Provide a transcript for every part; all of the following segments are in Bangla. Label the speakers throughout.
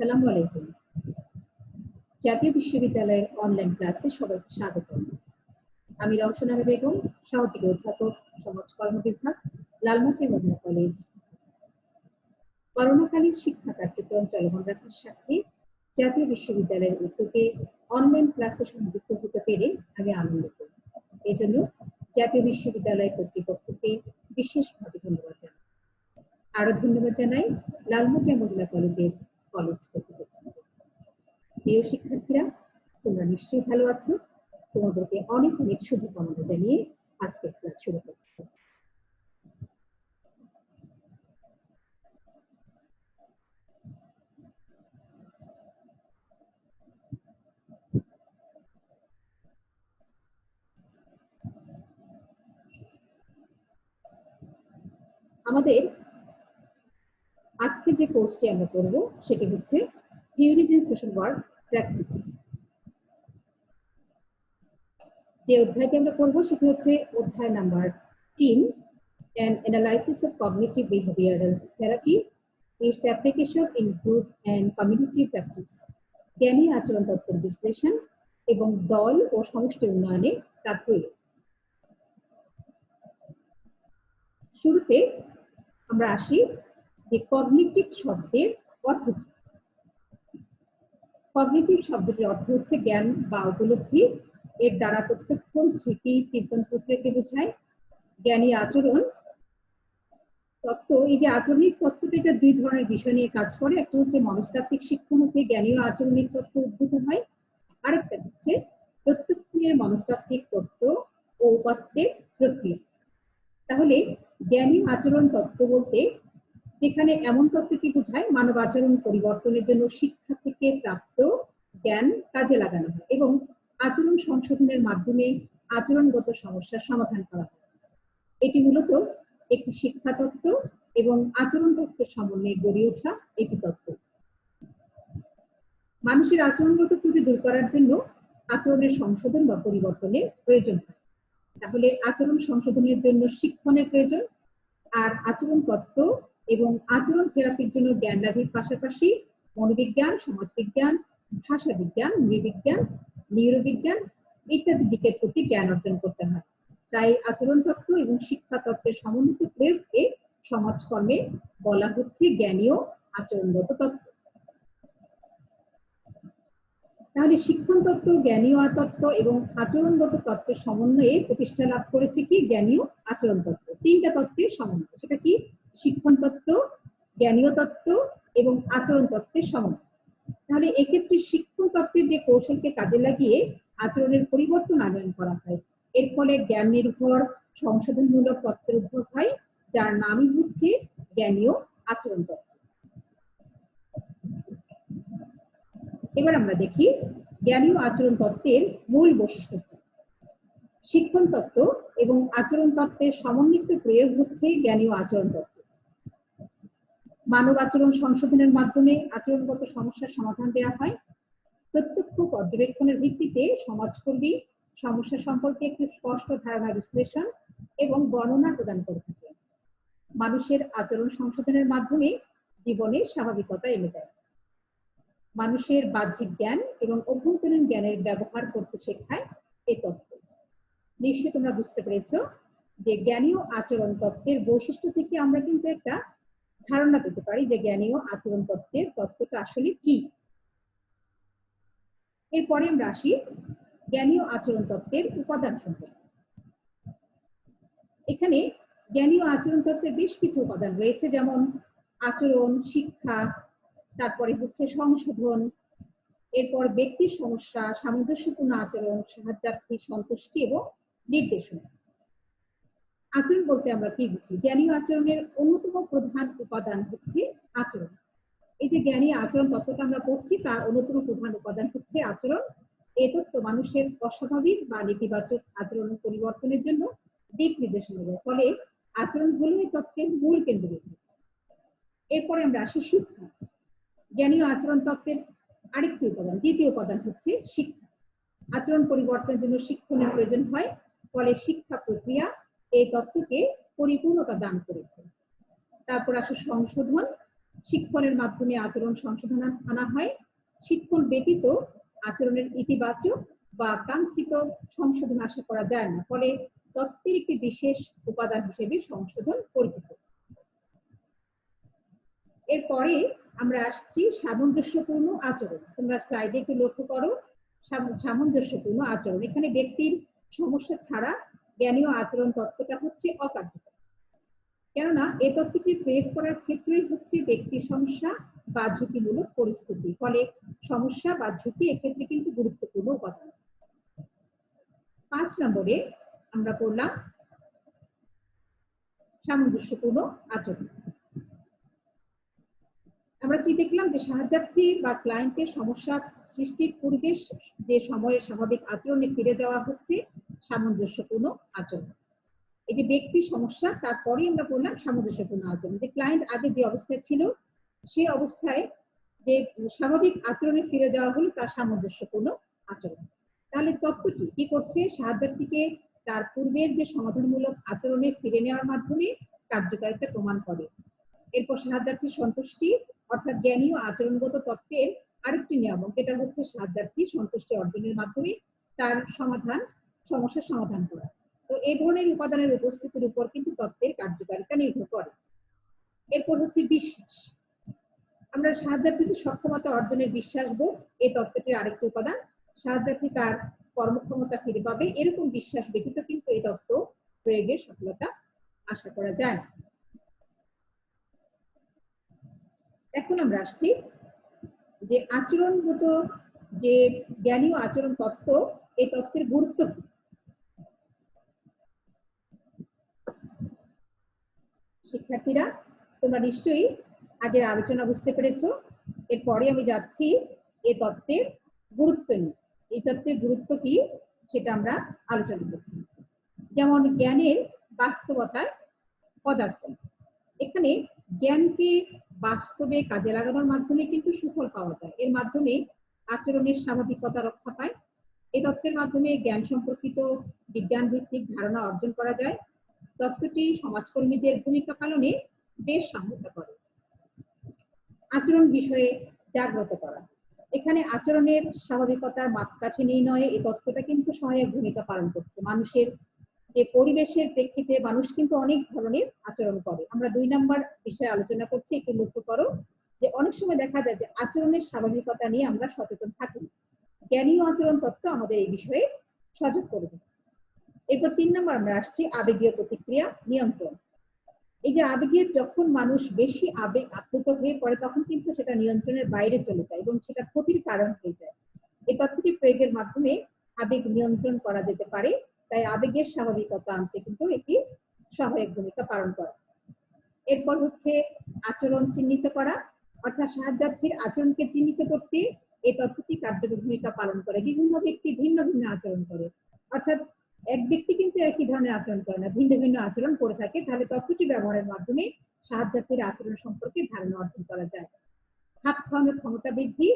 Speaker 1: আসসালামু আলাইকুম। জাতীয় বিশ্ববিদ্যালয়ের অনলাইন ক্লাসে সবাইকে স্বাগত। আমি রওশনারা বেগম সহযোগী অধ্যাপক সমাজকর্ম বিভাগ লালমাটিয়া মহিলা কলেজ। করোনাকালীন শিক্ষা কার্যক্রম চলমান রাখার সাথে জাতীয় বিশ্ববিদ্যালয়ের উদ্যোগে অনলাইন ক্লাসে সংযুক্ত হতে পেরে আমি আনন্দিত। এজন্য জাতীয় বিশ্ববিদ্যালয় কর্তৃপক্ষকে বিশেষভাবে ধন্যবাদ জানাই। আরও ধন্যবাদ জানাই লালমাটিয়া মহিলা কলেজের কলেজ কর্তৃপক্ষকে প্রিয় শিক্ষার্থীরা, তোমরা নিশ্চয়ই ভালো আছো। তোমাদেরকে অনেক অনেক শুভকামনা জানিয়ে আজকের ক্লাস শুরু করছি। আমাদের আজকে যে কোর্সটি আমরা করব, সেটি হচ্ছে theories in social work practice যে অধ্যায়টি আমরা করব, সেটি হচ্ছে অধ্যায় নাম্বার তিন and analysis of cognitive behavioural therapy its application in group and community practice জ্ঞানী আচরণ তত্ত্বের বিশ্লেষণ এবং দল ও সমষ্টি উন্নয়নে তার প্রয়োগ। শুরুতে আমরা আসি যে কগনিটিভ শব্দের অর্থ কগনিটিভ শব্দটির অর্থ হচ্ছে জ্ঞান বা উপলব্ধি। এর দ্বারা প্রত্যক্ষ স্মৃতি, চিন্তন প্রক্রিয়াকে বোঝায়। জ্ঞানী আচরণ, তত্ত্ব। এই যে আচরণিক তত্ত্বটা, এটা দুই ধরনের বিষয় নিয়ে কাজ করে। একটা হচ্ছে মনস্তাত্ত্বিক শিক্ষণ হতে জ্ঞানীয় আচরণিক তত্ত্ব উদ্ভূত হয়। আরেকটা হচ্ছে প্রত্যক্ষের মনস্তাত্ত্বিক তত্ত্ব ও উপাত্তের প্রক্রিয়া। তাহলে জ্ঞানী আচরণ তত্ত্ব বলতে যেখানে এমন তত্ত্বকে বোঝায় মানব আচরণ পরিবর্তনের জন্য শিক্ষা থেকে প্রাপ্ত জ্ঞান কাজে লাগানো হয় এবং আচরণ সংশোধনের মাধ্যমে আচরণগত সমস্যার সমাধান করা হয়। এটি মূলত একটি শিক্ষা তত্ত্ব এবং আচরণ তত্ত্বের সমন্বয়ে গড়ে ওঠা একটি তত্ত্ব। মানুষের আচরণগত ত্রুটি দূর করার জন্য আচরণের সংশোধন বা পরিবর্তনের প্রয়োজন তাহলে আচরণ সংশোধনের জন্য শিক্ষণের প্রয়োজন আর আচরণ তত্ত্ব এবং আচরণ থেরাপির জন্য জ্ঞান লাভের পাশাপাশি মনোবিজ্ঞান, সমাজবিজ্ঞান ভাষা বিজ্ঞান নৃবিজ্ঞান, নিউরোবিজ্ঞান ইত্যাদি দিকের প্রতি জ্ঞান অর্জন করতে হয়। তাই আচরণ তত্ত্ব এবং শিক্ষা তত্ত্বের সমন্বিত প্রয়োগকে সমাজকর্মে বলা হচ্ছে জ্ঞানীয় আচরণগত তত্ত্ব। তাহলে শিক্ষণ তত্ত্ব, জ্ঞানীয় তত্ত্ব এবং আচরণগত তত্ত্বের সমন্বয়ে প্রতিষ্ঠা লাভ করেছে কি? জ্ঞানীয় আচরণ তত্ত্ব। তিনটা তত্ত্বের সমন্বয়। সেটা কি? শিক্ষণ তত্ত্ব, জ্ঞানীয় তত্ত্ব এবং আচরণ তত্ত্বের সমন্বয়। তাহলে এক্ষেত্রে শিক্ষণ তত্ত্বের যে কৌশলকে কাজে লাগিয়ে আচরণের পরিবর্তন আনয়ন করা হয়। এর ফলে জ্ঞান নির্ভর, সংশোধনমূলক তত্ত্বের উদ্ভব হয়, যার নামই হচ্ছে জ্ঞানীয় আচরণ তত্ত্ব। এবার আমরা দেখি জ্ঞানীয় আচরণ তত্ত্বের মূল বৈশিষ্ট্য শিক্ষণ তত্ত্ব এবং আচরণ তত্ত্বের সমন্বিত প্রয়োগ হচ্ছে জ্ঞানীয় আচরণ তত্ত্ব। মানব আচরণ সংশোধনের মাধ্যমে আচরণগত সমস্যার সমাধান দেওয়া হয়। প্রত্যক্ষ পর্যবেক্ষণের ভিত্তিতে সমাজকর্মী সমস্যা সম্পর্কে একটি স্পষ্ট ধারণা বিশ্লেষণ এবং বর্ণনা প্রদান করে থাকে। মানুষের আচরণ সংশোধনের মাধ্যমে জীবনে স্বাভাবিকতা এনে দেয়। মানুষের বাহ্যিক জ্ঞান এবং অভ্যন্তরীণ জ্ঞানের ব্যবহার করতে শেখায় এ তত্ত্ব। নিশ্চয় তোমরা বুঝতে পেরেছ যে জ্ঞানীয় আচরণ তত্ত্বের বৈশিষ্ট্য থেকে আমরা কিন্তু একটা ধারণা পেতে পারি যে জ্ঞানীয় আচরণ তত্ত্বের তত্ত্বটা আসলে কি? এরপরে আমরা আসি জ্ঞানীয় আচরণ তত্ত্বের উপাদান সম্পর্কে। এখানে জ্ঞানীয় আচরণ তত্ত্বের বেশ কিছু উপাদান রয়েছে, যেমন আচরণ, শিক্ষা, তারপরে হচ্ছে সংশোধন, এরপর ব্যক্তির সমস্যা, সামঞ্জস্যপূর্ণ আচরণ, সাহায্যার্থী, সন্তুষ্টি এবং নির্দেশনা। আচরণ বলতে আমরা কি বুঝি? জ্ঞানীয় আচরণের অন্যতম প্রধান উপাদান হচ্ছে আচরণ। এই যে জ্ঞানী আচরণ তত্ত্বটা আমরা পড়ছি, তার অন্যতম প্রধান উপাদান হচ্ছে আচরণ। এ তত্ত্ব মানুষের অস্বাভাবিক বা নেতিবাচক আচরণ পরিবর্তনের জন্য দিক নির্দেশনা দেয়। ফলে আচরণ হলো এই তত্ত্বের মূল কেন্দ্রবিন্দু। এরপরে আমরা আসি শিক্ষা। জ্ঞানীয় আচরণ তত্ত্বের আরেকটি উপাদান, দ্বিতীয় উপাদান হচ্ছে শিক্ষা। আচরণ পরিবর্তনের জন্য শিক্ষণের প্রয়োজন হয়, ফলে শিক্ষা প্রক্রিয়া এই তত্ত্বকে পরিপূর্ণতা দান করেছে। তারপর আসে সংশোধন। শিক্ষণের মাধ্যমে আচরণ সংশোধন আনা হয়। শিক্ষণ ব্যতীত আচরণের ইতিবাচক বা কাঙ্ক্ষিত সংশোধন আশা করা যায় না। ফলে তত্ত্বের একটি বিশেষ উপাদান হিসেবে সংশোধন পরিচিত। এরপরে আমরা আসছি সামঞ্জস্যপূর্ণ আচরণ। তোমরা স্লাইডে একটু লক্ষ্য করো। সাম- সামঞ্জস্যপূর্ণ আচরণ। এখানে ব্যক্তির সমস্যা ছাড়া জ্ঞানীয় আচরণ তত্ত্বটা হচ্ছে অকার্যকর। কেননা এই তত্ত্বটি প্রয়োগ করার ক্ষেত্রেই হচ্ছে ব্যক্তির সমস্যা বা ঝুঁকিমূলক পরিস্থিতি, ফলে সমস্যা বা ঝুঁকি এক্ষেত্রে কিন্তু গুরুত্বপূর্ণ উপাদান। পাঁচ নম্বরে আমরা পড়লাম সামঞ্জস্যপূর্ণ আচরণ। আমরা কি দেখলাম যে সাহায্যার্থী বা ক্লায়েন্টের সমস্যা সৃষ্টির পূর্বে যে সময়ের স্বাভাবিক আচরণে ফিরে যাওয়া হচ্ছে সামঞ্জস্যপূর্ণ আচরণ। এই যে ব্যক্তির সমস্যা তারপরে আমরা বললাম সামঞ্জস্যপূর্ণ আচরণ। যে ক্লায়েন্ট আগে যে অবস্থায় ছিল সেই অবস্থায় যে স্বাভাবিক আচরণে ফিরে যাওয়া হলো, তার সামঞ্জস্যপূর্ণ আচরণ। তাহলে তত্ত্বটি কি? করছে? সাহায্যার্থীকে তার পূর্বের যে সমাধানমূলক আচরণে ফিরে নেওয়ার মাধ্যমে কার্যকারিতা প্রমাণ করে। এরপর সাহায্যার্থীর সন্তুষ্টি, অর্থাৎ জ্ঞানী ও আচরণগত তত্ত্বের আরেকটি নিয়ামক যেটা হচ্ছে সাহায্যার্থী সন্তুষ্টি অর্জনের মাধ্যমে তার সমাধান সমস্যার সমাধান করা। তো এই ধরনের উপাদানের উপস্থিতির উপর কিন্তু তত্ত্বের কার্যকারিতা নির্ভর করে। এরপর হচ্ছে বিশ্বাস। আমরা সাহায্যার্থীদের সক্ষমতা অর্জনের বিশ্বাস বোধ এই তত্ত্বটির আরেকটি উপাদান। সাহায্যার্থী তার কর্মক্ষমতা ফিরে পাবে, এরকম বিশ্বাস ব্যতীত কিন্তু এই তত্ত্ব প্রয়োগের সফলতা আশা করা যায় এখন আমরা আসছি যে আচরণগত যে জ্ঞানীয় আচরণ তত্ত্ব, এই তত্ত্বের গুরুত্ব কি? শিক্ষার্থীরা, তোমরা নিশ্চয়ই আগের আলোচনা বুঝতে পেরেছ। এরপরে আমি যাচ্ছি এ তত্ত্বের গুরুত্ব নিয়ে। এই তত্ত্বের গুরুত্ব কি সেটা আমরা আলোচনা করছি। যেমন জ্ঞানের বাস্তবতায় পদার্থ। এখানে জ্ঞানকে বাস্তবে কাজে লাগানোর মাধ্যমে কিন্তু সুফল পাওয়া যায়। এর মাধ্যমে আচরণের স্বাভাবিকতা রক্ষা পায়। এই তত্ত্বের মাধ্যমে জ্ঞান সম্পর্কিত বিজ্ঞান ভিত্তিক ধারণা অর্জন করা যায়। তত্ত্বটি সমাজকর্মীদের ভূমিকা পালনে বেশ সহায়তা করে। আচরণ বিষয়ে জাগ্রত করা। এখানে আচরণের স্বাভাবিকতার মাপকাঠি নির্ণয়ে এই তত্ত্বটা কিন্তু সহায়ক ভূমিকা পালন করছে। মানুষের যে পরিবেশের প্রেক্ষিতে মানুষ কিন্তু অনেক ধরনের আচরণ করে। আমরা দুই নাম্বার বিষয়ে আলোচনা করছি, একটু লক্ষ্য করো যে অনেক সময় দেখা যায় যে আচরণের স্বাভাবিকতা নিয়ে আমরা সচেতন থাকি। জ্ঞানীয় আচরণ তত্ত্ব আমাদের এই বিষয়ে সজাগ করবে এরপর তিন নম্বর আমরা আসছি আবেগীয় প্রতিক্রিয়া নিয়ন্ত্রণ। এই যে আবেগের যখন মানুষ বেশি আবেগ আপ্লুত হয়ে পড়ে, তখন কিন্তু সেটা নিয়ন্ত্রণের বাইরে চলে যায় এবং সেটা ক্ষতির কারণ হয়ে যায়। এই তথ্যটি প্রয়োগের মাধ্যমে আবেগ নিয়ন্ত্রণ করা যেতে পারে, তাই আবেগের স্বাভাবিকতা আনতে কিন্তু এটি সহায়ক ভূমিকা পালন করে। এরপর হচ্ছে আচরণ চিহ্নিত করা, অর্থাৎ সাহায্যার্থীর আচরণকে চিহ্নিত করতে এই তথ্যটি কার্যকর ভূমিকা পালন করে। বিভিন্ন ব্যক্তি ভিন্ন ভিন্ন আচরণ করে। অর্থাৎ এক ব্যক্তি কিন্তু একই ধরনের আচরণ করে না, ভিন্ন ভিন্ন আচরণ করে থাকে, তাহলে তথ্যটি ব্যবহারের মাধ্যমে সাহায্যার্থীর আচরণ সম্পর্কে ধারণা অর্জন করা যায়। খাপ খাওয়ানোর ক্ষমতা বৃদ্ধি,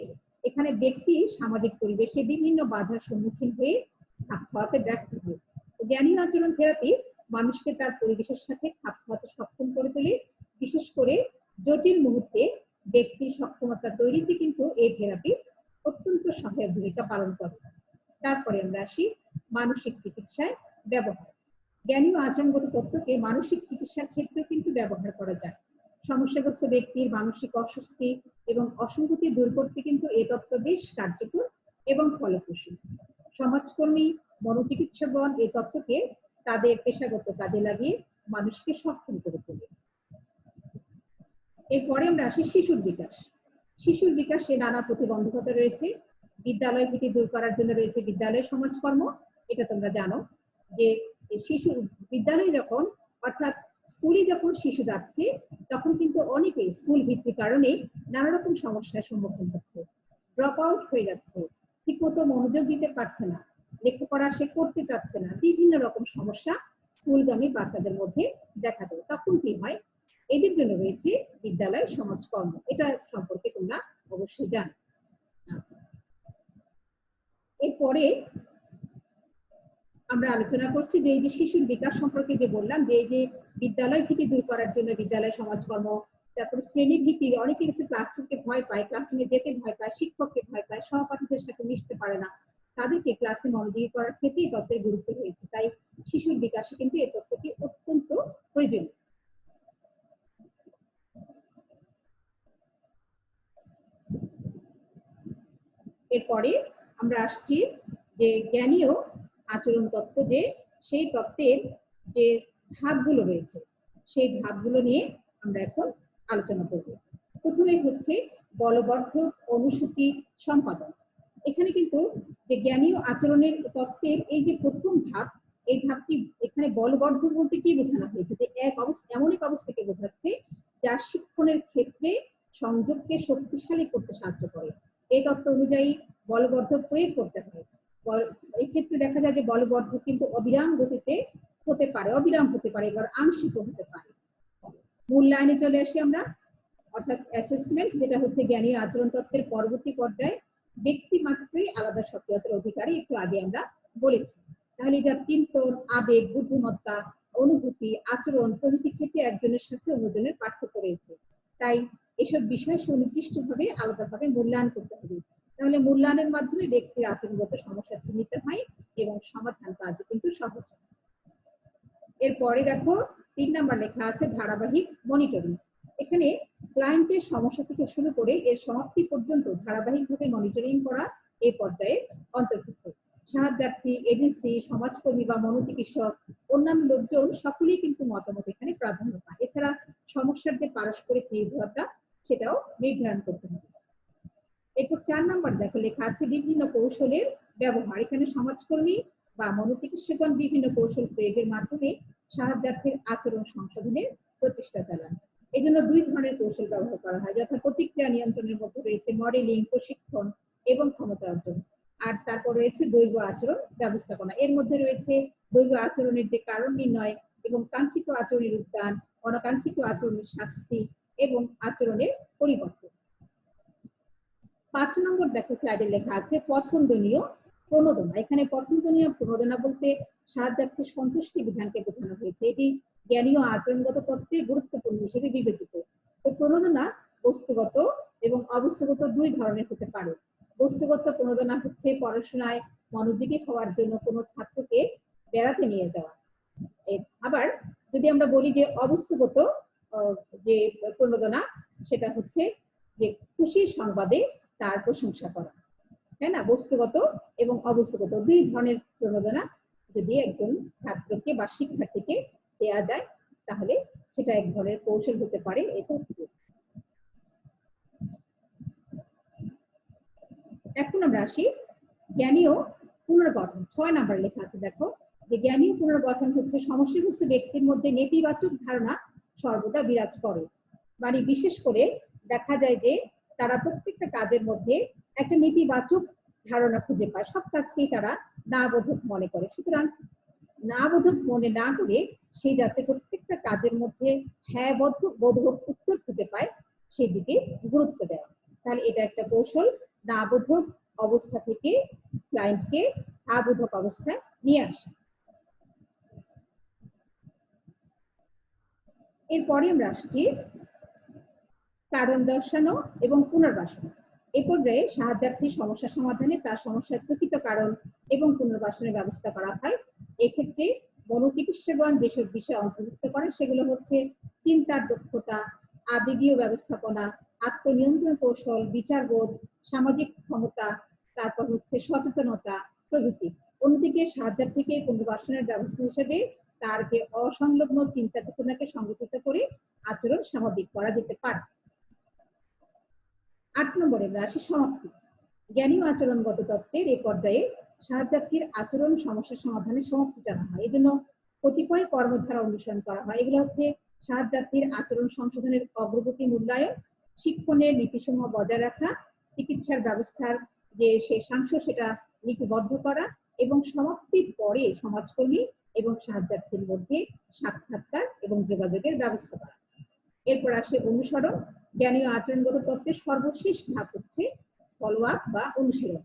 Speaker 1: এখানে ব্যক্তি সামাজিক পরিবেশে বিভিন্ন বাধার সম্মুখীন হয়ে খাপ খাওয়াতে ব্যর্থ হয়। জ্ঞানী আচরণ থেরাপি মানুষকে তার পরিবেশের সাথে খাপ খাওয়াতে সক্ষম করে তোলে, বিশেষ করে জটিল মুহূর্তে ব্যক্তির সক্ষমতা তৈরিতে কিন্তু এই থেরাপি অত্যন্ত সহায়ক ভূমিকা পালন করে। তারপরে আমরা আসি মানসিক চিকিৎসায় ব্যবহার। জ্ঞানীয় আচরণগত তথ্যকে মানসিক চিকিৎসার ক্ষেত্রে কিন্তু ব্যবহার করা যায়। সমস্যাগ্রস্ত ব্যক্তির মানসিক অস্বস্তি এবং অসঙ্গতি দূর করতে কিন্তু এই তত্ত্ব বেশ কার্যকর এবং ফলপ্রসূ। সমাজকর্মী, মনোচিকিৎসকগণ এই তত্ত্বকে তাদের পেশাগত কাজে লাগিয়ে মানুষকে সক্ষম করে তোলে। এরপরে আমরা আসি শিশুর বিকাশ। শিশুর বিকাশে নানা প্রতিবন্ধকতা রয়েছে। বিদ্যালয় থেকে দূর করার জন্য রয়েছে বিদ্যালয় সমাজকর্ম, এটা তোমরা জানো। যে শিশু, বিদ্যালয় যখন, অর্থাৎ স্কুলে যখন শিশু যাচ্ছে, তখন কিন্তু অনেকে স্কুল ভিত্তিক কারণে নানা রকম সমস্যার সম্মুখীন হচ্ছে। ড্রপ আউট হয়ে যাচ্ছে ঠিক মতো মনোযোগ দিতে পারছে না, লেখাপড়া সে করতে চাচ্ছে না, বিভিন্ন রকম সমস্যা স্কুলগামী বাচ্চাদের মধ্যে দেখা দেয়। তখন কি হয়? এদের জন্য রয়েছে বিদ্যালয় সমাজকর্ম, এটা সম্পর্কে তোমরা অবশ্যই জানো। এরপরে আমরা আলোচনা করছি যে এই যে শিশুর বিকাশ সম্পর্কে যে বললাম, যে এই যে বিদ্যালয় থেকে দূর করার জন্য বিদ্যালয়, সমাজকর্ম, তারপরে শ্রেণি ভীতি, অনেকে কিছু ক্লাসরুমকে ভয় পায় ক্লাসরুমে যেতে ভয় পায়, শিক্ষককে ভয় পায়, সহপাঠীদের সাথে মিশতে পারে না। তাদেরকে ক্লাসে মনোযোগী করার ক্ষেত্রে তত্ত্বের গুরুত্ব রয়েছে। তাই শিশুর বিকাশে কিন্তু এই তত্ত্বটি অত্যন্ত প্রয়োজনীয়। এরপরে আমরা আসছি যে জ্ঞানীয় আচরণ তত্ত্ব যে, সেই তত্ত্বের যে ধাপগুলো রয়েছে, সেই ধাপগুলো নিয়ে আমরা এখন আলোচনা করব। প্রথমে হচ্ছে বলবর্ধক অনুসূচি সম্পাদন। এখানে কিন্তু যে জ্ঞানীয় আচরণের তত্ত্বের এই যে প্রথম ধাপ, এই ধাপটি এখানে বলবর্ধক বলতে কি বোঝানো হয়েছে? যে এক অবস্থা, এমন এক অবস্থাকে বোঝাচ্ছে যা শিক্ষণের ক্ষেত্রে সংযোগকে শক্তিশালী করতে সাহায্য করে। এই তত্ত্ব অনুযায়ী বলবর্ধক প্রয়োগ করতে হয়। এই ক্ষেত্রে দেখা যায় যে বলবর্ধক কিন্তু অবিরাম গতিতে হতে পারে, অবিরাম হতে পারে, এবার আংশিক হতে পারে। মূল্যায়নে চলে আসি আমরা, অর্থাৎ অ্যাসেসমেন্ট যেটা হচ্ছে জ্ঞানী আচরণ তত্ত্বের পরবর্তী পর্যায়ে ব্যক্তি মাত্রই আলাদা সক্রিয়তার অধিকারী, একটু আগে আমরা বলেছি। তাহলে যা চিন্তন, আবেগ, বুদ্ধিমত্তা, অনুভূতি, আচরণ প্রভৃতি ক্ষেত্রে একজনের সাথে অন্যজনের পার্থক্য রয়েছে। তাই এসব বিষয় সুনির্দিষ্টভাবে আলাদাভাবে মূল্যায়ন করতে হবে। তাহলে মূল্যায়নের মাধ্যমে ব্যক্তির আচরণগত সমস্যা চিহ্নিত হয় এবং সমাধান কাজ কিন্তু সহজ এরপরে দেখো, তিন নাম্বার লেখা আছে ধারাবাহিক মনিটরিং এখানে ক্লায়েন্টের সমস্যা থেকে শুরু করে এর সমাপ্তি পর্যন্ত ধারাবাহিকভাবে মনিটরিং করা এই পর্যায়ে অন্তর্ভুক্ত। সাহায্যার্থী এজেন্সি সমাজকর্মী বা মনোচিকিৎসক, অন্যান্য লোকজন সকলেই কিন্তু মতামত এখানে প্রাধান্য পায়। এছাড়া সমস্যার যে পারস্পরিক নির্ভরতা, সেটাও নির্ধারণ করতে হবে। এরপর চার নম্বর দেখো, লেখা আছে বিভিন্ন কৌশলের ব্যবহার। এখানে সমাজকর্মী বা মনোচিকিৎসকগণ বিভিন্ন কৌশল প্রয়োগের মাধ্যমে সাহায্যার্থীর আচরণ সংশোধনের প্রচেষ্টা চালান। এই জন্য দুই ধরনের কৌশল ব্যবহার করা হয়, যথা প্রতিক্রিয়া নিয়ন্ত্রণের মধ্যে রয়েছে মডেলিং প্রশিক্ষণ এবং ক্ষমতা অর্জন। আর তারপর রয়েছে দৈব আচরণ ব্যবস্থাপনা। এর মধ্যে রয়েছে দৈব আচরণের যে কারণ নির্ণয় এবং কাঙ্ক্ষিত আচরণের উদ্যান, অনাকাঙ্ক্ষিত আচরণের শাস্তি এবং আচরণের পরিবর্তন। পাঁচ নম্বর দেখো স্লাইডে লেখা আছে, পছন্দনীয় প্রণোদনা। এখানে পছন্দনীয় প্রণোদনা বলতে সাহায্যার্থী সন্তুষ্টি বিধানকে বোঝানো হয়েছে। এটি জ্ঞানীয় আচরণগত তত্ত্বে গুরুত্বপূর্ণ হিসেবে বিবেচিত। তো প্রণোদনা বস্তুগত এবং অবস্থাগত দুই ধরনের হতে পারে। বস্তুগত প্রণোদনা হচ্ছে পড়াশোনায় মনোযোগী হওয়ার জন্য কোনো ছাত্রকে বেড়াতে নিয়ে যাওয়া। আবার যদি আমরা বলি যে অবস্থাগত যে প্রণোদনা, সেটা হচ্ছে যে খুশির সংবাদে তার প্রশংসা করা। তাই না? বস্তুগত এবং অবস্থাগত দুই ধরনের প্রণোদনা যদি একজন ছাত্রকে বা শিক্ষার্থীকে দেয়া যায়, তাহলে সেটা এক ধরনের কৌশল হতে পারে এটা এখন আমরা আসি জ্ঞানীয় পুনর্গঠন। ছয় নাম্বার লেখা আছে, দেখো। যে জ্ঞানীয় পুনর্গঠন হচ্ছে সমস্যাগ্রস্ত ব্যক্তির মধ্যে নেতিবাচক ধারণা সর্বদা বিরাজ করে। মানে বিশেষ করে দেখা যায় যে তারা প্রত্যেকটা কাজের মধ্যে একটা নেতিবাচক ধারণা খুঁজে পায়। সব কাজকেই তারা না বোধক মনে করে। সুতরাং না বোধক মনে না করে সে যাতে প্রত্যেকটা কাজের মধ্যে হ্যাঁ বোধক উত্তর খুঁজে পায়, সেদিকে গুরুত্ব দেওয়া তাহলে এটা একটা কৌশল। না বোধক অবস্থা থেকে ক্লায়েন্টকে আবোধক অবস্থায় নিয়ে আসা। এরপরে আমরা আসছি কারণ দর্শানো এবং পুনর্বাসন। এ পর্যায়ে সাহায্যার্থী সমস্যা সমাধানে তার সমস্যার প্রকৃত কারণ এবং পুনর্বাসনের ব্যবস্থা করা হয়। এক্ষেত্রে মনোচিকিৎসকগণ যেসব বিষয় অন্তর্ভুক্ত করে সেগুলো হচ্ছে চিন্তার দক্ষতা, আবেগীয় ব্যবস্থাপনা, আত্মনিয়ন্ত্রণ কৌশল, বিচারবোধ, সামাজিক ক্ষমতা, তারপর হচ্ছে সচেতনতা প্রভৃতি। অন্যদিকে সাহায্যার্থীকে পুনর্বাসনের ব্যবস্থা হিসেবে তার যে অসংলগ্ন চিন্তা চেতনাকে সংগঠিত করে আচরণ স্বাভাবিক করা যেতে পারে। আট নম্বরে আসি সমাপ্তি। জ্ঞানী আচরণগত তত্ত্বের এই পর্যায়ে সাহায্যার্থীর আচরণ সমস্যা সমাধানের সমাপ্তি জানা হয়। এই জন্য কতিপয় কর্মধারা অনুসরণ করা হয়। এগুলো হচ্ছে সাহায্যার্থীর আচরণ সংশোধনের অগ্রগতি মূল্যায়ন, শিক্ষণের নীতিসমূহ বজায় রাখা, চিকিৎসার ব্যবস্থার যে সে শেষাংশ সেটা লিপিবদ্ধ করা এবং সমাপ্তির পরে সমাজকর্মী এবং সাহায্যার্থীর মধ্যে সাক্ষাৎকার এবং যোগাযোগের ব্যবস্থা করা। এরপর আসে অনুসরণ। জ্ঞানীয় আচরণগত তত্ত্বের সর্বশেষ ধাপ হচ্ছে ফলো আপ বা অনুশীলন।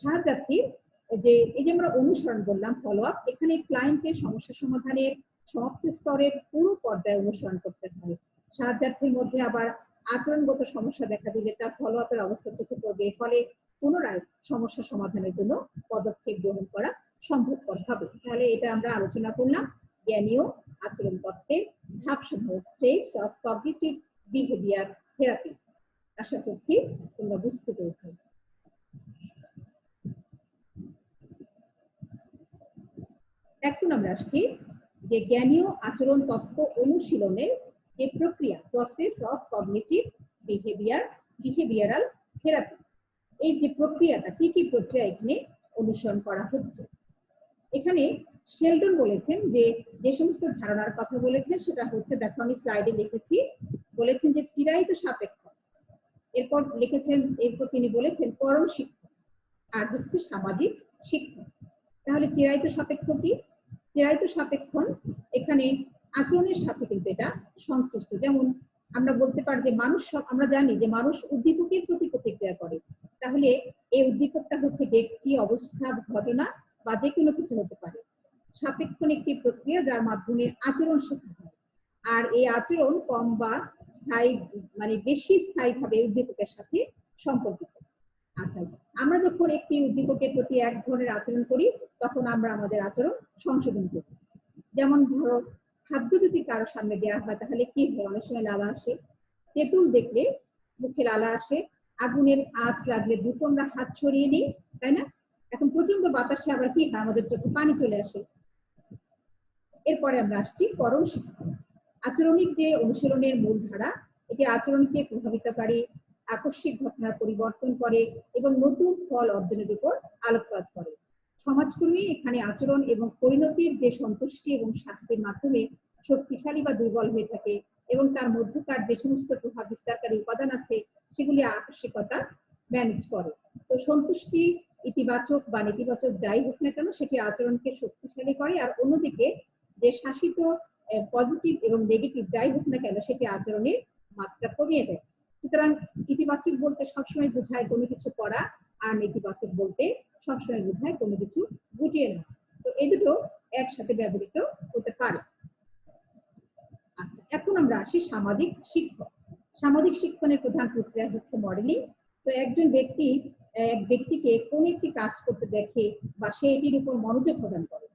Speaker 1: সাহায্যার্থীর যে, এই যে আমরা অনুসরণ বললাম ফলো আপ এখানে ক্লায়েন্টের সমস্যা সমাধানের সমাপ্ত স্তরের পুরো পর্যায়ে অনুসরণ করতে হয়। সাহায্যার্থীর মধ্যে আবার আচরণগত সমস্যা দেখা দিলে তার ফলো আপের অবস্থা চোখে পড়বে, ফলে পুনরায় সমস্যা সমাধানের জন্য পদক্ষেপ গ্রহণ করা সম্ভবপর হবে। তাহলে এটা আমরা আলোচনা করলাম। জ্ঞানীয় আচরণ তত্ত্বের ধাপসমূহ steps of cognitive behaviour therapy. আশা করছি তোমরা বুঝতে পেরেছ। এখন আমরা আসছি যে জ্ঞানীয় আচরণ তত্ত্ব অনুশীলনের যে প্রক্রিয়া process of cognitive behaviour behavioural therapy এই যে প্রক্রিয়াটা, কি কি প্রক্রিয়া এখানে অনুসরণ করা হচ্ছে? এখানে শেলডন বলেছেন যে যে সমস্ত ধারণার কথা বলেছেন, সেটা হচ্ছে দেখো আমি স্লাইডে লিখেছি। বলেছেন যে চিরায়িত সাপেক্ষ। এরপর লিখেছেন, এরপর তিনি বলেছেন করণ শিক্ষণ আর হচ্ছে সামাজিক শিক্ষণ তাহলে চিরায়িত সাপেক্ষ কি? চিরায়িত সাপেক্ষণ এখানে আচরণের সাথে কিন্তু এটা সংশ্লিষ্ট যেমন আমরা বলতে পারি যে মানুষ আমরা জানি যে মানুষ উদ্দীপকের প্রতি প্রতিক্রিয়া করে। তাহলে এই উদ্দীপকটা হচ্ছে ব্যক্তি, অবস্থা, ঘটনা বা যে কোনো কিছু হতে পারে। সাপেক্ষণ একটি প্রক্রিয়া যার মাধ্যমে আচরণ শেখা হয়। আর এই আচরণ কম বা স্থায়ী মানে বেশি স্থায়ী ভাবে উদ্দীপকের সাথে সম্পর্কিত। আচ্ছা আমরা যখন একটি উদ্দীপকের প্রতি এক ধরনের আচরণ করি, তখন আমরা আমাদের আচরণ সংশোধন করি। যেমন ধরো, খাদ্য যদি কারও সামনে দেওয়া হয়, তাহলে কি হয়? অনেক সময় লালা আসে। তেঁতুল দেখলে মুখে লালা আসে। আগুনের আঁচ লাগলে দুটো আমরা হাত ছড়িয়ে নিই, তাই না? এখন প্রচণ্ড বাতাসে আবার কি হয়? আমাদের চোখে পানি চলে আসে। এরপরে আমরা আসছি করণ শিক্ষা। আচরণিক যে অনুশীলনের মূল ধারা, এটি আচরণকে প্রভাবিত করে আকস্মিক ঘটনার পরিবর্তন করে এবং নতুন ফল অর্জনের উপর আলোকপাত করে। সমাজকর্মী এখানে আচরণ এবং পরিণতির যে সন্তুষ্টি এবং শাস্তির মাধ্যমে শক্তিশালী বা দুর্বল হয়ে থাকে এবং তার মধ্যকার যে সমস্ত প্রভাব বিস্তারকারী উপাদান আছে, সেগুলি আকস্মিকতা ম্যানেজ করে। তো সন্তুষ্টি ইতিবাচক বা নেতিবাচক যাই হোক না কেন, সেটি আচরণকে শক্তিশালী করে আর অন্যদিকে যে শাসিত পজিটিভ এবং নেগেটিভ যাই হোক না কেন সেটি আচরণের মাত্রা কমিয়ে দেয়। সুতরাং ইতিবাচক বলতে সবসময় বোঝায় কোনো কিছু করা আর নেতিবাচক বলতে সবসময় বোঝায় কোনো কিছু গুটিয়ে নেওয়া। তো এই দুটো একসাথে ব্যবহৃত হতে পারে। আচ্ছা এখন আমরা আসি সামাজিক শিক্ষক সামাজিক শিক্ষণের প্রধান প্রক্রিয়া হচ্ছে মডেলিং তো একজন ব্যক্তি, এক ব্যক্তিকে কোন একটি কাজ করতে দেখে বা সে এটির উপর মনোযোগ প্রদান করে।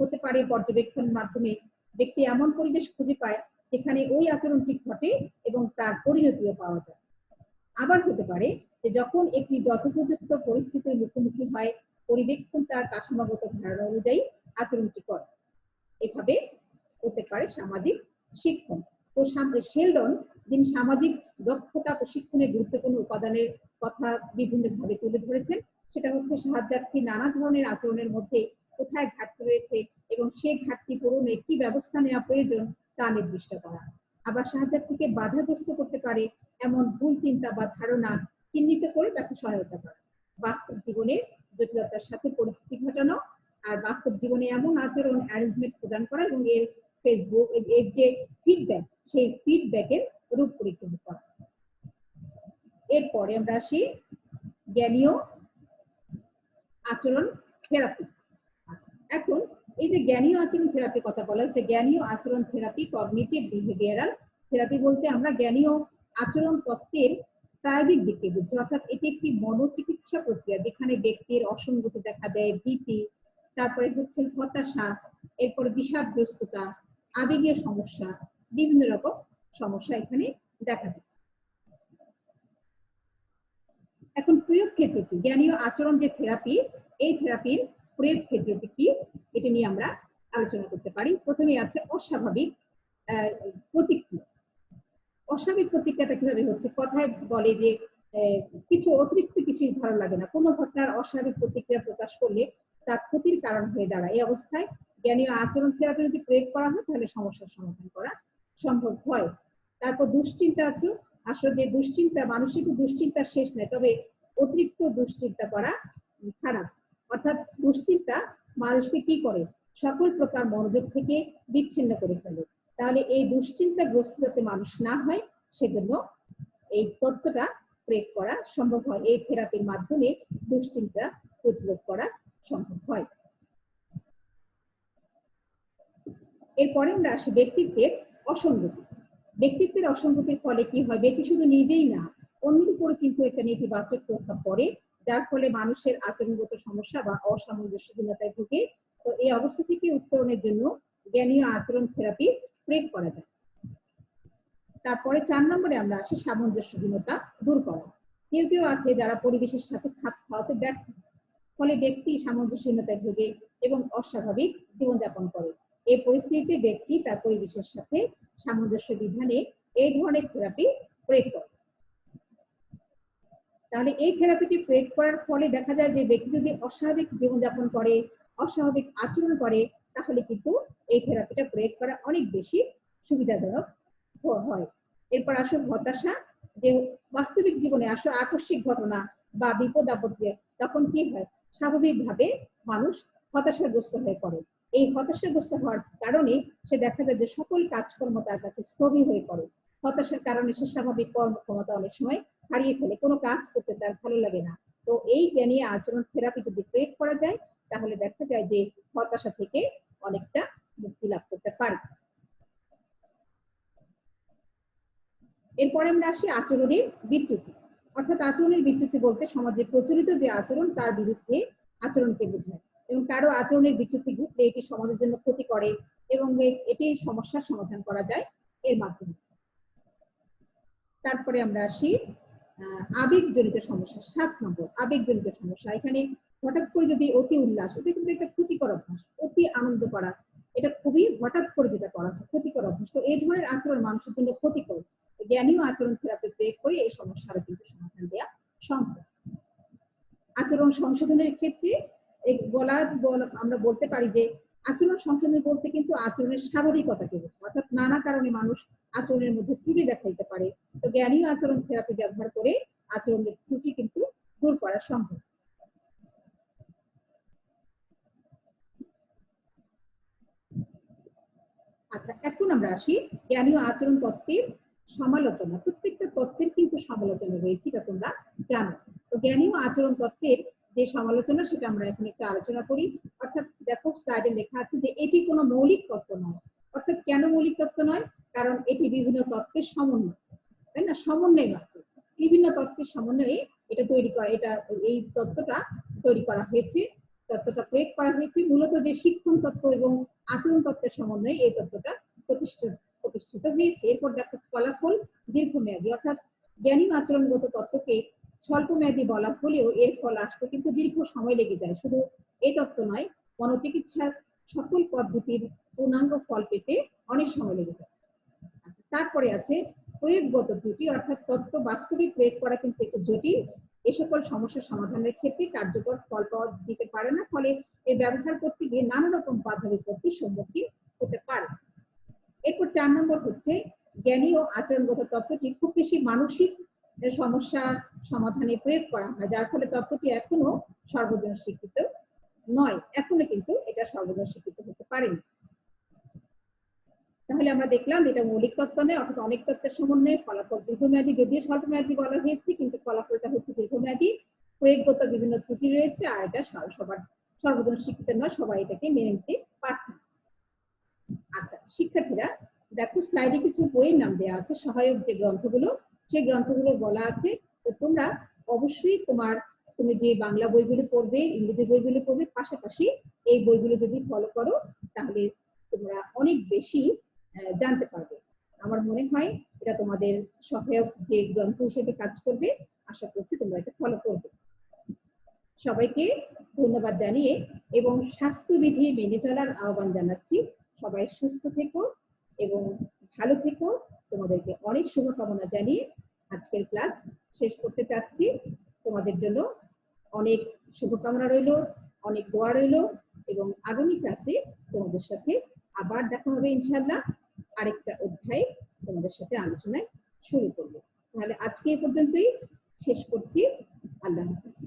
Speaker 1: হতে পারে পর্যবেক্ষণের মাধ্যমে ব্যক্তি এমন পরিবেশ খুঁজে পায় যেখানে ওই আচরণটি ঘটে এবং তার পরিণতিও পাওয়া যায়। আবার হতে পারে যে যখন একটি যথোপযুক্ত পরিস্থিতির মুখোমুখি হয়, পরিবেক্ষণ তার কাঠামোগত ধারণা অনুযায়ী আচরণটি করে। এভাবে হতে পারে সামাজিক শিক্ষণ। তো শেলডন, যিনি সামাজিক দক্ষতা প্রশিক্ষণের গুরুত্বপূর্ণ উপাদানের কথা বিভিন্ন ভাবে তুলে ধরেছেন, সেটা হচ্ছে সাহায্যার্থী নানা ধরনের আচরণের মধ্যে কোথায় ঘাটতি রয়েছে এবং সে ঘাটতি পূরণে কি ব্যবস্থা নেওয়া প্রয়োজন তা নির্দিষ্ট করা। আবার সাহায্যার্থীকে বাধাগ্রস্ত করতে পারে এমন ভুল চিন্তা বা ধারণা চিহ্নিত করে তাকে সহায়তা করা। বাস্তব জীবনে জটিলতার সাথে পরিস্থিতি ঘটানো আর বাস্তব জীবনে এমন আচরণ অ্যারেঞ্জমেন্ট প্রদান করা এবং এর ফেসবুক, এর যে ফিডব্যাক সেই ফিডব্যাকের রূপ পরীক্ষা করা। এরপরে আমরা আসি জ্ঞানীয় আচরণ থেরাপি। এখন এই যে জ্ঞানীয় আচরণ থেরাপি কথা বলা হচ্ছে জ্ঞানীয় আচরণ থেরাপি কগনিটিভ বিহেভিয়ারাল থেরাপি বলতে আমরা জ্ঞানীয় আচরণ তত্ত্বের প্রায়োগিক দিকে বুঝছি অর্থাৎ এটি একটি মনোচিকিৎসা প্রক্রিয়া যেখানে ব্যক্তির অসঙ্গতি দেখা দেয়, ভীতি, তারপরে হচ্ছে হতাশা, এরপরে বিষাদগ্রস্ততা, আবেগীয় সমস্যা, বিভিন্ন রকম সমস্যা এখানে দেখা যায় এখন প্রয়োগ ক্ষেত্র জ্ঞানীয় আচরণ যে থেরাপি, এই থেরাপির প্রয়োগ ক্ষেত্রটি কি? এটা নিয়ে আমরা আলোচনা করতে পারি। প্রথমে আছে অস্বাভাবিক প্রতিক্রিয়া। অস্বাভাবিক প্রতিক্রিয়াটা কীভাবে হচ্ছে? কথায় বলে যে কিছু অতিরিক্ত কিছুই ভালো লাগে না। কোনো ঘটনার অস্বাভাবিক প্রতিক্রিয়া প্রকাশ করলে তা ক্ষতির কারণ হয়ে দাঁড়ায়। এই অবস্থায় জ্ঞানীয় আচরণ থেরাপি যদি প্রয়োগ করা হয়, তাহলে সমস্যার সমাধান করা সম্ভব হয়। তারপর দুশ্চিন্তা আছে। আসলে যে দুশ্চিন্তা, মানসিক দুশ্চিন্তার শেষ নেই, তবে অতিরিক্ত দুশ্চিন্তা করা খারাপ। অর্থাৎ দুশ্চিন্তা মানুষকে কি করে? সকল প্রকার মনোযোগ থেকে বিচ্ছিন্ন করে ফেলে। তাহলে এই দুশ্চিন্তাগ্রস্ত যাতে মানুষ না হয়, সেজন্য এই তথ্যটা প্রয়োগ করা সম্ভব হয়। এই থেরাপির মাধ্যমে দুশ্চিন্তা প্রতিরোধ করা সম্ভব হয়। এরপরে আমরা আসি ব্যক্তিত্বের অসঙ্গতি। ব্যক্তিত্বের অসঙ্গতির ফলে কি হয়? ব্যক্তি শুধু নিজেই না, অন্যের উপরে কিন্তু একটা নেতিবাচক প্রভাব পড়ে। যার ফলে মানুষের আচরণগত সমস্যা বা অসামঞ্জস্যহীনতায় ভুগে। তো এই অবস্থা থেকে উত্তরণের জন্য জ্ঞানীয় আচরণ থেরাপি প্রয়োগ করা যায়। তারপরে চার নম্বরে আমরা আসি সামঞ্জস্যহীনতা দূর করা। কেউ কেউ আছে যারা পরিবেশের সাথে খাপ খাওয়াতে ব্যর্থ। ফলে ব্যক্তি সামঞ্জস্যহীনতায় ভোগে এবং অস্বাভাবিক জীবনযাপন করে। এই পরিস্থিতিতে ব্যক্তি তার পরিবেশের সাথে সামঞ্জস্য বিধানে এই ধরনের থেরাপি প্রয়োগ করে। তাহলে এই থেরাপিটি প্রয়োগ করার ফলে দেখা যায় যে ব্যক্তি যদি অস্বাভাবিক জীবনযাপন করে, অস্বাভাবিক আচরণ করে, তাহলে কিন্তু এই থেরাপিটা প্রয়োগ করা অনেক বেশি সুবিধাজনক হয়। এরপর আসো হতাশা, যে বাস্তবিক জীবনে আসো আকস্মিক ঘটনা বা বিপদ আপদে তখন কি হয়? স্বাভাবিকভাবে মানুষ হতাশাগ্রস্ত হয়ে পড়ে। এই হতাশাগ্রস্ত হওয়ার কারণে সে দেখা যায় যে সকল কাজকর্ম তার কাছে স্থবির হয়ে পড়ে। হতাশার কারণে সে স্বাভাবিক কর্মক্ষমতা অনেক সময় হারিয়ে ফেলে, কোনো কাজ করতে তার ভালো লাগে না। তো এই জ্ঞানী আচরণ থেরাপি যদি প্রয়োগ করা যায়, তাহলে দেখা যায় যে হতাশা থেকে অনেকটা মুক্তি লাভ করতে পারে এরপরে আমরা আসি আচরণের বিচ্যুতি। অর্থাৎ আচরণের বিচ্যুতি বলতে সমাজে প্রচলিত যে আচরণ, তার বিরুদ্ধে আচরণকে বোঝায়। এবং কারও আচরণের বিচ্যুতি ঘটলে এটি সমাজের জন্য ক্ষতি করে এবং এটি সমস্যার সমাধান করা যায় এর মাধ্যমে। তারপরে আমরা আসি আবেগজনিত সমস্যা, সাত নম্বর, আবেগজনিত সমস্যা। এখানে হঠাৎ করে যদি অতি উল্লাস, এটা কিন্তু একটা ক্ষতিকর অভ্যাস, অতি আনন্দ করা। এটা খুবই হঠাৎ করে যেটা করা হয়, ক্ষতিকর অভ্যাস। তো এই ধরনের আচরণ মানুষের জন্য ক্ষতিকর। জ্ঞানীয় আচরণ থেরাপি প্রয়োগ করে এই সমস্যার কিন্তু সমাধান দেওয়া সম্ভব। আচরণ সংশোধনের ক্ষেত্রে বলা আমরা বলতে পারি যে আচরণ সংশোধন বলতে কিন্তু আচরণের স্বাভাবিকতাকে অর্থাৎ নানা কারণে মানুষ আচরণের মধ্যে ত্রুটি দেখাইতে পারে। তো জ্ঞানীয় আচরণ থেরাপি ব্যবহার করে আচরণের ত্রুটি কিন্তু দূর করা সম্ভব। আচ্ছা এখন আমরা আসি জ্ঞানীয় আচরণ তত্ত্বের সমালোচনা। প্রত্যেকটা তত্ত্বের কিন্তু সমালোচনা রয়েছে, এটা তোমরা জানো। তো জ্ঞানীয় আচরণ তত্ত্বের যে সমালোচনা, সেটা আমরা এখন একটু আলোচনা করি। অর্থাৎ দেখো স্লাইডে লেখা আছে যে এটি কোনো মৌলিক তত্ত্ব নয়। অর্থাৎ কেন মৌলিক তত্ত্ব নয়? কারণ এটি বিভিন্ন তত্ত্বের সমন্বয়। তাই না? সমন্বয় মাত্র। বিভিন্ন তত্ত্বের সমন্বয়ে এটা তৈরি করা, এটা, এই তত্ত্বটা তৈরি করা হয়েছে, তত্ত্বটা প্রয়োগ করা হয়েছে। মূলত যে শিক্ষণ তত্ত্ব এবং আচরণ তত্ত্বের সমন্বয়ে এই তত্ত্বটা প্রতিষ্ঠিত প্রতিষ্ঠিত হয়েছে। এরপর দেখো, ফলাফল দীর্ঘমেয়াদী, অর্থাৎ জ্ঞানী আচরণগত তত্ত্বকে স্বল্প মেয়াদী বলা হলেও এর ফল আসতে কিন্তু দীর্ঘ সময় লেগে যায়। শুধু এই তত্ত্ব নয় মনোচিকিৎসার সকল পদ্ধতির পূর্ণাঙ্গ ফল পেতে অনেক সময় লেগে যায়। আচ্ছা তারপরে আছে প্রয়োগগত ত্রুটি, অর্থাৎ তত্ত্ব বাস্তবিক প্রয়োগ করা কিন্তু একটু জটিল। এ সকল সমস্যার সমাধানের ক্ষেত্রে কার্যকর ফল পাওয়া দিতে পারে না, ফলে এর ব্যবহার করতে গিয়ে নানা রকম বাধা বিপত্তির সম্মুখীন হতে পারে। এরপর চার নম্বর হচ্ছে জ্ঞানী ও আচরণগত তত্ত্বটি খুব বেশি মানসিক সমস্যা সমাধানে প্রয়োগ করা হয়, যার ফলে তত্ত্বটি এখনও সর্বজন স্বীকৃত। নয়, এখনও কিন্তু এটা সর্বজন স্বীকৃত হতে পারেনি। তাহলে আমরা দেখলাম এটা মৌলিক তত্ত্ব নেই অর্থাৎ অনেক তত্ত্বের সমন্বয়ে ফলাফল দীর্ঘমেয়াদী, যদিও স্বল্প মেয়াদী বলা হয়েছে, কিন্তু ফলাফলটা হচ্ছে দীর্ঘমেয়াদী। প্রয়োগগত বিভিন্ন ত্রুটি রয়েছে, আর এটা সবার সর্বজন স্বীকৃত নয়, সবাই এটাকে মেনে নিতে পারছে আচ্ছা শিক্ষার্থীরা, দেখো স্লাইডে কিছু বইয়ের নাম দেওয়া আছে, সহায়ক যে গ্রন্থগুলো, সেই গ্রন্থগুলো বলা আছে। তো তোমরা অবশ্যই তোমার তুমি যে বাংলা বইগুলো পড়বে, ইংরেজি বইগুলো পড়বে, পাশাপাশি এই বইগুলো যদি ফলো করো, তাহলে তোমরা অনেক বেশি জানতে পারবে। আমার মনে হয় এটা তোমাদের সহায়ক যে গ্রন্থ হিসেবে কাজ করবে, আশা করছি তোমরা এটা ফলো করবে। সবাইকে ধন্যবাদ জানিয়ে এবং স্বাস্থ্যবিধি মেনে চলার আহ্বান জানাচ্ছি। সবাই সুস্থ থেকো এবং ভালো থেকো। তোমাদেরকে অনেক শুভকামনা জানিয়ে আজকের ক্লাস শেষ করতে চাচ্ছি। তোমাদের জন্য অনেক শুভকামনা রইল, অনেক দোয়া রইল এবং আগামী ক্লাসে তোমাদের সাথে আবার দেখা হবে ইনশাল্লাহ আরেকটা অধ্যায় তোমাদের সাথে আলোচনায় শুরু করব। তাহলে আজকে এ পর্যন্তই শেষ করছি। আল্লাহ হাফিজ।